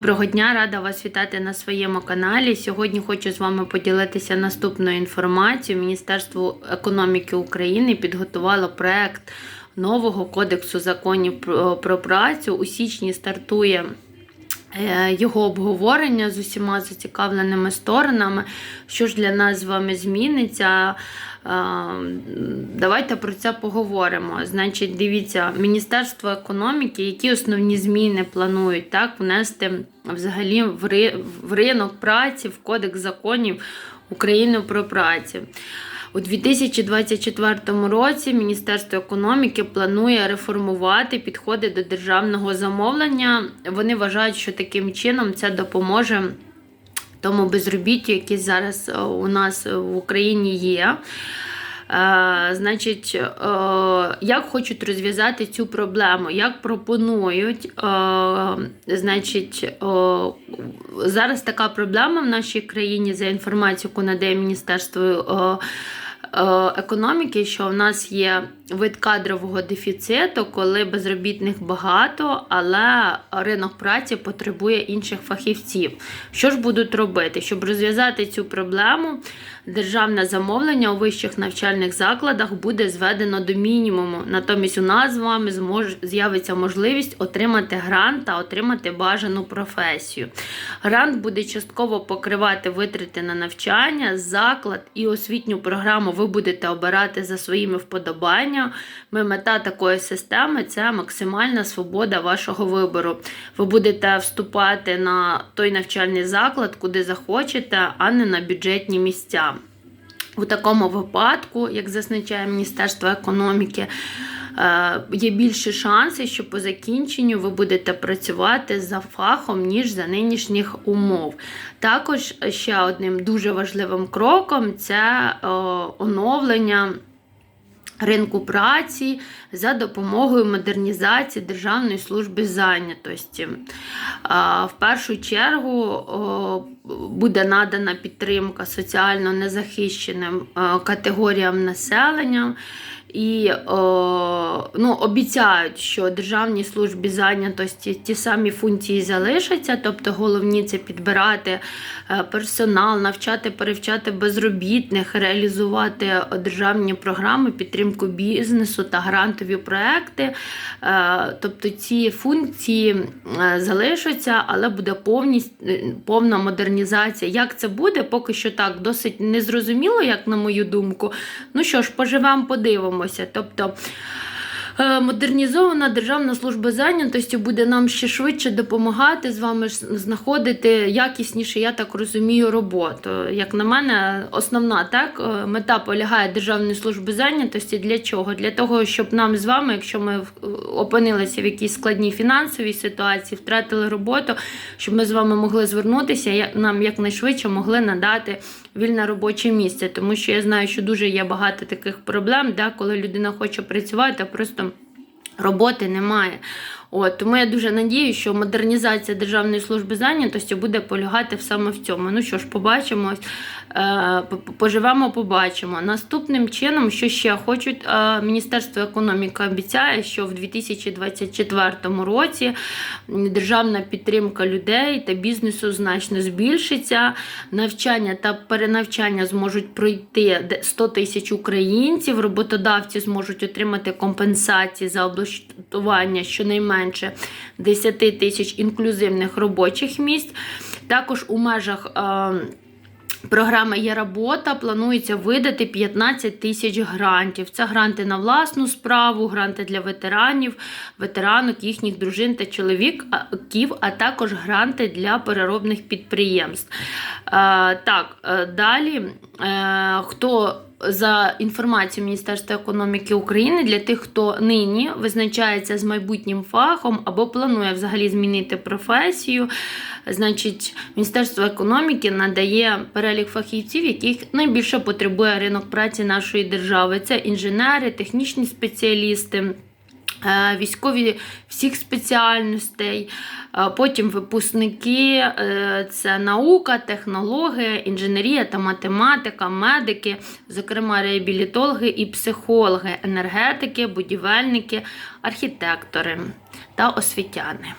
Доброго дня, рада вас вітати на своєму каналі. Сьогодні хочу з вами поділитися наступною інформацією. Міністерство економіки України підготувало проект нового кодексу законів про, працю. У січні стартує е, його обговорення з усіма зацікавленими сторонами. Що ж для нас з вами зміниться? Е, Давайте про це поговоримо. Значить, дивіться, Міністерство економіки, які основні зміни планують так внести взагалі в ринок праці, в Кодекс законів України про працю. У 2024 році Міністерство економіки планує реформувати підходи до державного замовлення. Вони вважають, що таким чином це допоможе тому безробіттю, яке зараз е, у нас в Україні є. Е, Значить, е, як хочуть розв'язати цю проблему, як пропонують, е, значить, е, зараз така проблема в нашій країні за інформацією, яку надає Міністерство е, е, економіки, що в нас є вид кадрового дефіциту, коли безробітних багато, але ринок праці потребує інших фахівців. Що ж будуть робити? Щоб розв'язати цю проблему, державне замовлення у вищих навчальних закладах буде зведено до мінімуму. Натомість у нас з вами з'явиться можливість отримати грант та отримати бажану професію. Грант буде частково покривати витрати на навчання, заклад і освітню програму будете обирати за своїми вподобаннями. Мета такої системи це максимальна свобода вашого вибору. Ви будете вступати на той навчальний заклад, куди захочете, а не на бюджетні місця. У такому випадку, як зазначає Міністерство економіки, є більші шанси, що по закінченню ви будете працювати за фахом, ніж за нинішніх умов. Також ще одним дуже важливим кроком це е, оновлення. Ринку праці за допомогою модернізації Державної служби зайнятості. В першу чергу буде надана підтримка соціально незахищеним е, категоріям населення. І о, ну, обіцяють, що Державній службі зайнятості ті самі функції залишаться, тобто головні це підбирати е, персонал, навчати, перевчати безробітних, реалізувати державні програми, підтримку бізнесу та грантові проекти. Е, Тобто ці функції е, залишаться, але буде повність, е, повна модернізація. Як це буде, поки що так досить незрозуміло, як на мою думку. Ну що ж, поживемо, подивимося. Тобто е, модернізована Державна служба зайнятості буде нам ще швидше допомагати з вами знаходити якісніше, я так розумію, роботу. Як на мене, основна так, е, мета полягає Державної служби зайнятості. Для чого? Для того, щоб нам з вами, якщо ми опинилися в якійсь складній фінансовій ситуації, втратили роботу, щоб ми з вами могли звернутися, нам якнайшвидше могли надати вільне робоче місце. Тому що я знаю, що дуже є багато таких проблем, да, коли людина хоче працювати, а просто роботи немає. От, тому я дуже надію, що модернізація Державної служби зайнятості буде полягати саме в цьому. Ну що ж, побачимо, е, поживемо, побачимо. Наступним чином, що ще хочуть, е, Міністерство економіки обіцяє, що в 2024 році державна підтримка людей та бізнесу значно збільшиться. Навчання та перенавчання зможуть пройти 100 тисяч українців. Роботодавці зможуть отримати компенсації за облаштування щонайменше 10 тисяч інклюзивних робочих місць. Також у межах. е, Програми є робота, планується видати 15 тисяч грантів. Це гранти на власну справу, гранти для ветеранів, ветеранок, їхніх дружин та чоловіків, а також гранти для переробних підприємств. Е, так, е, далі, хто за інформацією Міністерства економіки України для тих, хто нині визначається з майбутнім фахом або планує взагалі змінити професію. Значить, Міністерство економіки надає перелік фахівців, яких найбільше потребує ринок праці нашої держави. Це інженери, технічні спеціалісти. Е, Військові всіх спеціальностей, е, потім випускники, е, це наука, технологія, інженерія та математика, медики, зокрема реабілітологи і психологи, енергетики, будівельники, архітектори та освітяни.